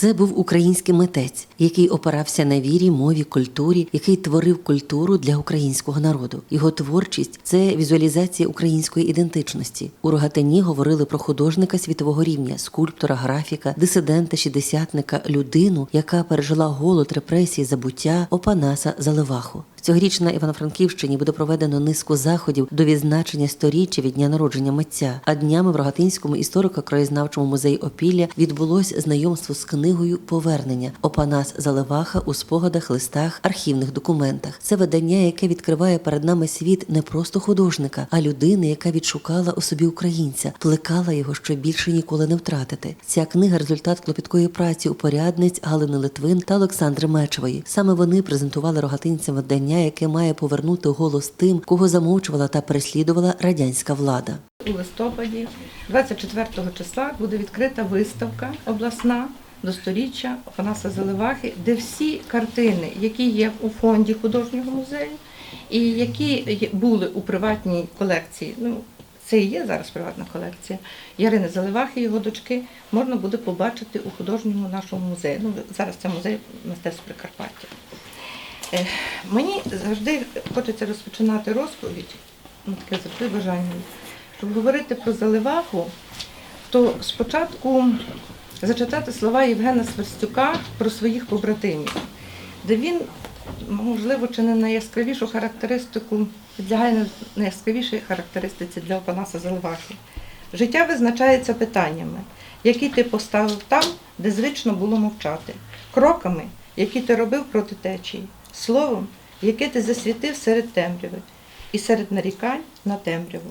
Це був український митець, який опирався на вірі, мові, культурі, який творив культуру для українського народу. Його творчість це візуалізація української ідентичності. У Рогатині говорили про художника світового рівня, скульптора, графіка, дисидента, шістдесятника, людину, яка пережила голод, репресії, забуття Опанаса Заливаху. Цьогоріч на Івано-Франківщині буде проведено низку заходів до відзначення сторіччя від дня народження митця. А днями в Рогатинському історико-краєзнавчому музеї Опілля відбулось знайомство з книгою Повернення Опанас Заливаха у спогадах, листах, архівних документах. Це видання, яке відкриває перед нами світ не просто художника, а людини, яка відшукала у собі українця, плекала його, щоб більше ніколи не втратити. Ця книга результат клопіткої праці упорядниць Галини Литвин та Олександри Мечевої. Саме вони презентували рогатинцям видання, яке має повернути голос тим, кого замовчувала та переслідувала радянська влада. У листопаді, 24 числа, буде відкрита виставка обласна до сторіччя Опанаса Заливахи, де всі картини, які є у фонді художнього музею, і які були у приватній колекції. Ну, це і є зараз приватна колекція Ярини Заливахи, його дочки, можна буде побачити у художньому нашому музеї. Ну, зараз це музей мистецтв Прикарпаття. Е, Мені завжди хочеться розпочинати розповідь, ну таке завжди бажання. Щоб говорити про Заливаху, то спочатку зачитати слова Євгена Сверстюка про своїх побратимів, де він, можливо, чи не найяскравішу характеристику, підлягає на- найяскравішій характеристиці для Опанаса Заливахи. Життя визначається питаннями, які ти поставив там, де звично було мовчати, кроками, які ти робив проти течії, словом, яке ти засвітив серед темряви, і серед нарікань на темряву.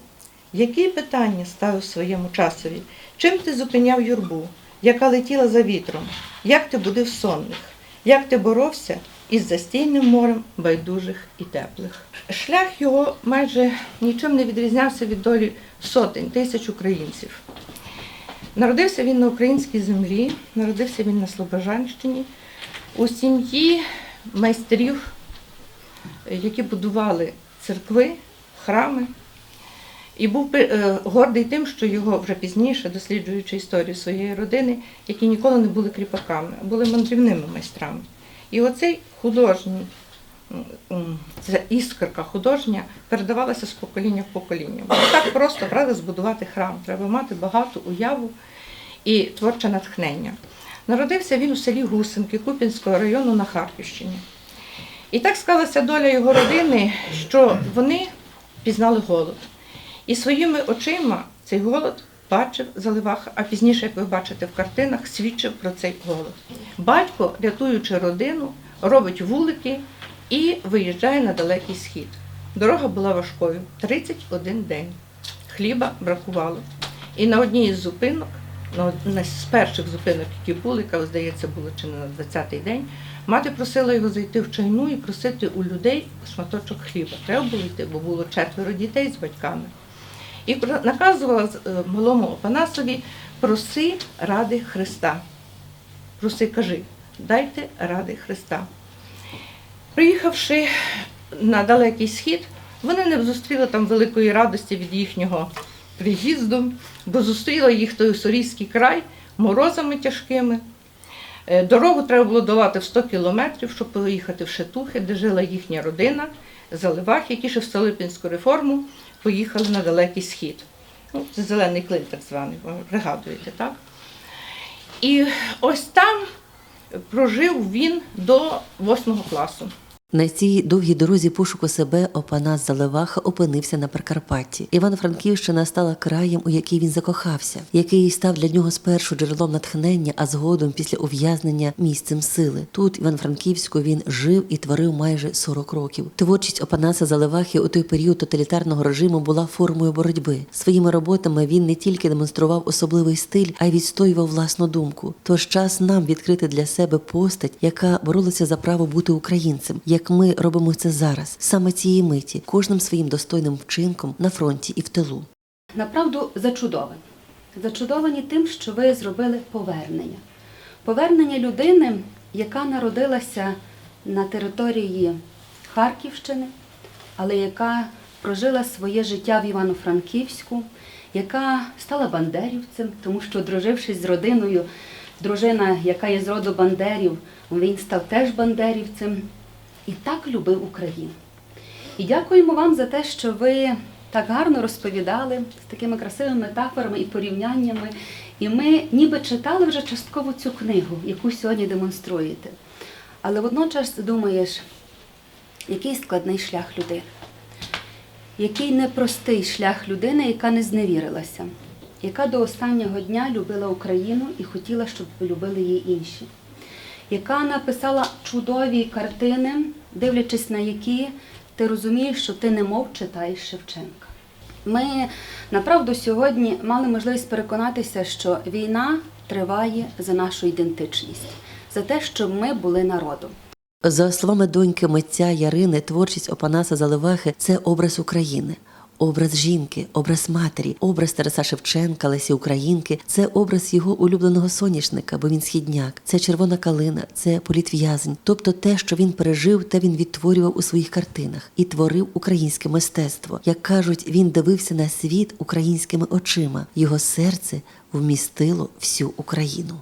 Які питання ставив своєму часові? Чим ти зупиняв юрбу, яка летіла за вітром? Як ти будив сонних? Як ти боровся із застійним морем байдужих і теплих? Шлях його майже нічим не відрізнявся від долі сотень тисяч українців. Народився він на українській землі, народився він на Слобожанщині, у сім'ї майстрів, які будували церкви, храми. І був е, гордий тим, що його вже пізніше, досліджуючи історію своєї родини, які ніколи не були кріпаками, а були мандрівними майстрами. І оцей художній, ця іскорка художня передавалася з покоління в покоління. Бо так просто правда, збудувати храм. Треба мати багату уяву і творче натхнення. Народився він у селі Гусинки Купінського району на Харківщині. І так склалася доля його родини, що вони пізнали голод. І своїми очима цей голод бачив Заливаха, а пізніше, як ви бачите в картинах, свідчив про цей голод. Батько, рятуючи родину, робить вулики і виїжджає на далекий схід. Дорога була важкою 31 день. Хліба бракувало. І на одній із зупинок, на одній з перших зупинок, які були, яка, здається, було чи не на 20-й день, мати просила його зайти в чайну і просити у людей шматочок хліба. Треба було йти, бо було четверо дітей з батьками. І наказувала е, малому Опанасові проси ради Христа. Проси, кажи, дайте ради Христа. Приїхавши на далекий схід, вони не зустріли там великої радості від їхнього приїзду, бо зустріла їх той Уссурійський край морозами тяжкими. Е, Дорогу треба було долати в 100 кілометрів, щоб поїхати в Шетухи, де жила їхня родина, Заливах, які ще в Столипінську реформу поїхали на далекий схід. Ну, це зелений клин, так званий, ви пригадуєте, так? І ось там прожив він до 8 класу. На цій довгій дорозі пошуку себе Опанас Заливаха опинився на Прикарпатті. Івано-Франківщина стала краєм, у який він закохався, який став для нього спершу джерелом натхнення, а згодом після ув'язнення місцем сили. Тут, в Івано-Франківську, він жив і творив майже 40 років. Творчість Опанаса Заливахи у той період тоталітарного режиму була формою боротьби. Своїми роботами він не тільки демонстрував особливий стиль, а й відстоював власну думку. Тож час нам відкрити для себе постать, яка боролася за право бути українцем, як ми робимо це зараз, саме цієї миті, кожним своїм достойним вчинком на фронті і в тилу. Направду зачудовані. Зачудовані тим, що ви зробили повернення. Повернення людини, яка народилася на території Харківщини, але яка прожила своє життя в Івано-Франківську, яка стала бандерівцем, тому що, одружившись з родиною дружина, яка є з роду Бандерів, він став теж бандерівцем і так любив Україну. І дякуємо вам за те, що ви так гарно розповідали з такими красивими метафорами і порівняннями. І ми ніби читали вже частково цю книгу, яку сьогодні демонструєте. Але водночас думаєш, який складний шлях людини, який непростий шлях людини, яка не зневірилася, яка до останнього дня любила Україну і хотіла, щоб любили її інші, яка написала чудові картини, дивлячись на які ти розумієш, що ти немов читаєш Шевченка. Ми направду сьогодні мали можливість переконатися, що війна триває за нашу ідентичність, за те, щоб ми були народом. За словами доньки митця Ярини, творчість Опанаса Заливахи це образ України. Образ жінки, образ матері, образ Тараса Шевченка, Лесі Українки це образ його улюбленого соняшника, бо він східняк, це червона калина, це політв'язень, тобто те, що він пережив, те він відтворював у своїх картинах і творив українське мистецтво. Як кажуть, він дивився на світ українськими очима. Його серце вмістило всю Україну.